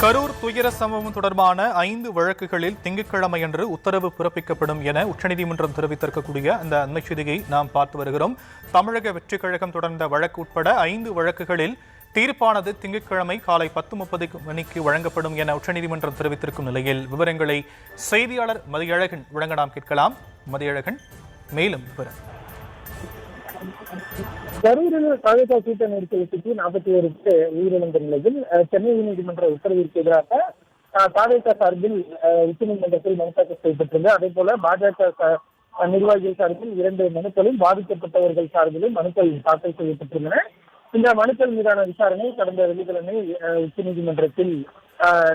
கரூர் துயர சம்பவம் தொடர்பான ஐந்து வழக்குகளில் திங்கட்கிழமையன்று உத்தரவு பிறப்பிக்கப்படும் என உச்சநீதிமன்றம் தெரிவித்திருக்கக்கூடிய அந்த அண்மை செய்தியை நாம் பார்த்து வருகிறோம். தமிழக வெற்றிக் கழகம் தொடர்ந்த வழக்கு உட்பட ஐந்து வழக்குகளில் தீர்ப்பானது திங்கட்கிழமை காலை பத்து முப்பது மணிக்கு வழங்கப்படும் என உச்சநீதிமன்றம் தெரிவித்திருக்கும் நிலையில் விவரங்களை செய்தியாளர் மதியழகன் வழங்க நாம் கேட்கலாம். மதியழகன் மேலும் விவரம் கரூரில் தாவேகா கூட்ட நெருக்கடி சுற்றி நாற்பத்தி ஒரு பேர் உயிரிழந்த நிலையில் சென்னை உயர்நீதிமன்ற உத்தரவிற்கு எதிராக அஹ், சார்பில் உச்சநீதிமன்றத்தில் மனு தாக்கல் செய்யப்பட்டது அதே போல பாஜக நிர்வாகிகள் சார்பில் இரண்டு மனுக்களும் பாதிக்கப்பட்டவர்கள் சார்பிலும் மனுக்கள் தாக்கல் செய்யப்பட்டிருந்தன. இந்த மனுக்கள் மீதான விசாரணை கடந்த வெள்ளிக்கிழமை உச்சநீதிமன்றத்தில்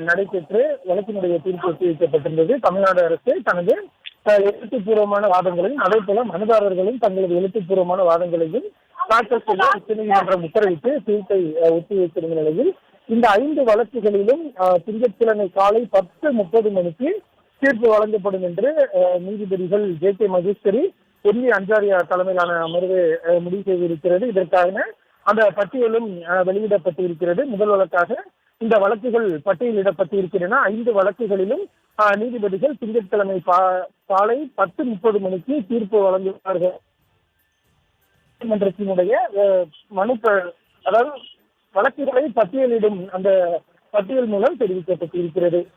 நடைபெற்று வழக்கினுடைய தீர்ப்பு ஒத்திவைக்கப்பட்டிருந்தது தமிழ்நாடு அரசு தனது எழுத்துப்பூர்வமான வாதங்களையும் அதே போல மனுதாரர்களும் தங்களது எழுத்துப்பூர்வமான வாதங்களையும் தாக்கல் செய்ய உச்சநீதிமன்றம் உத்தரவிட்டு தீர்ப்பை ஒத்திவைத்திருந்த நிலையில் இந்த ஐந்து வழக்குகளிலும் திங்கட்கிழமை காலை பத்து முப்பது மணிக்கு தீர்ப்பு வழங்கப்படும் என்று அஹ், நீதிபதிகள் ஜே கே மகேஸ்வரி பொன்னி அஞ்சாரியா தலைமையிலான அமர்வு முடிவு செய்திருக்கிறது. இதற்காக அந்த பட்டியலும் வெளியிடப்பட்டு வெளியிடப்பட்டிருக்கிறது. முதல் வழக்காக இந்த வழக்குகள் பட்டியலிடப்பட்டிருக்கின்றன. ஐந்து வழக்குகளிலும் நீதிபதிகள் திங்கட்கிழமை பா- காலை பத்து முப்பது மணிக்கு தீர்ப்பு வழங்குவார்கள். நீதிமன்றத்தினுடைய அஹ், மனு அதாவது வழக்குகளை பட்டியலிடும் அந்த பட்டியல் மூலம் தெரிவிக்கப்பட்டிருக்கிறது.